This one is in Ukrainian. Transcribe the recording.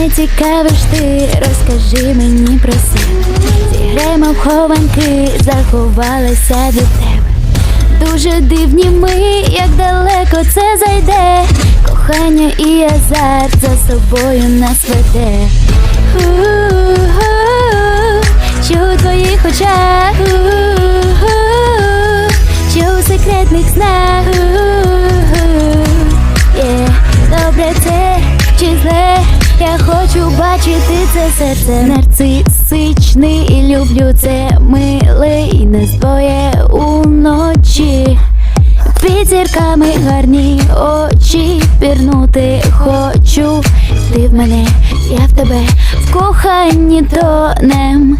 мене цікавиш ти, розкажи мені про себе. Зіграємо в хованки, заховалася від тебе. Дуже дивні ми, як далеко це зайде. Кохання і азарт за собою нас веде. Що у твоїх очах, що у секретних снах. Хочу бачити це серце нарцисичний і люблю це милий нас двоє уночі. Під зірками гарні очі пірнути хочу. Ти в мене, я в тебе в коханні тонем.